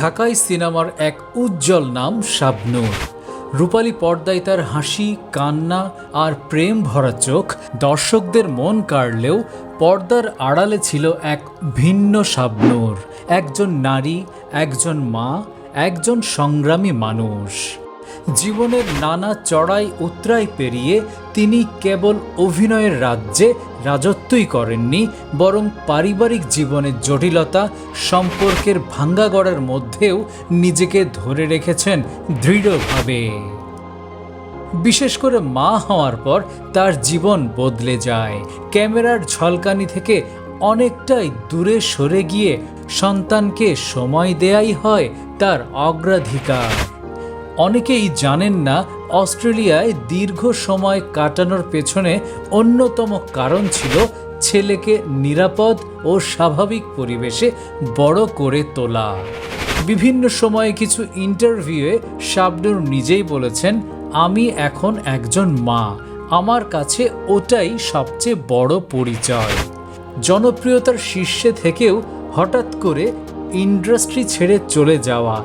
ঢাকাই সিনেমার এক উজ্জ্বল নাম শাবনূর। রূপালী পর্দায় তার হাসি, কান্না আর প্রেম ভরা চোখ দর্শকদের মন কাড়লেও পর্দার আড়ালে ছিল এক ভিন্ন শাবনূর। একজন নারী, একজন মা, একজন সংগ্রামী মানুষ। জীবনের নানা চড়াই, উতরাই পেরিয়ে তিনি কেবল অভিনয়ের রাজ্যে রাজত্বই করেননি, বরং পারিবারিক জীবনের জটিলতা সম্পর্কের ভাঙ্গাগড়ের মধ্যেও নিজেকে ধরে রেখেছেন দৃঢ়ভাবে। বিশেষ করে মা হওয়ার পর তার জীবন বদলে যায়। ক্যামেরার ঝলকানি থেকে অনেকটাই দূরে সরে গিয়ে সন্তানকে সময় দেয়াই হয় তার অগ্রাধিকার। অনেকেই জানেন না অস্ট্রেলিয়ায় দীর্ঘ সময় কাটানোর পেছনে অন্যতম কারণ ছিল ছেলেকে নিরাপদ ও স্বাভাবিক পরিবেশে বড় করে তোলা। বিভিন্ন সময়ে কিছু ইন্টারভিউয়ে শাবনুর নিজেই বলেছেন, আমি এখন একজন মা, আমার কাছে ওটাই সবচেয়ে বড় পরিচয়। জনপ্রিয়তার শীর্ষে থেকেও হঠাৎ করে ইন্ডাস্ট্রি ছেড়ে চলে যাওয়া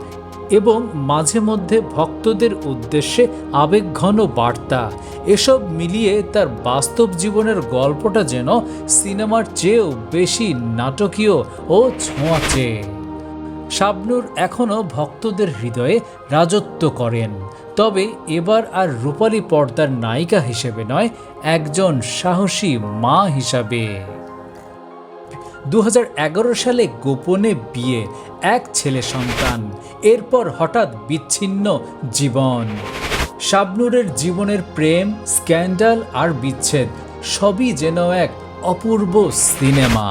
এবং মাঝে মধ্যে ভক্তদের উদ্দেশ্যে আবেগঘন বার্তা। এসব মিলিয়ে তার বাস্তব জীবনের গল্পটা যেন সিনেমার চেয়েও বেশি নাটকীয় ও ছোঁয়াচে। শাবনুর এখনও ভক্তদের হৃদয়ে রাজত্ব করেন। তবে এবার আর রূপালী পর্দার নায়িকা হিসেবে নয়, একজন সাহসী মা হিসাবে। দু হাজার এগারো সালে গোপনে বিয়ে এক ছেলে সন্তান। এরপর হঠাৎ বিচ্ছিন্ন জীবন। শাবনুরের জীবনের প্রেম, স্ক্যান্ডাল আর বিচ্ছেদ সবই যেন এক অপূর্ব সিনেমা।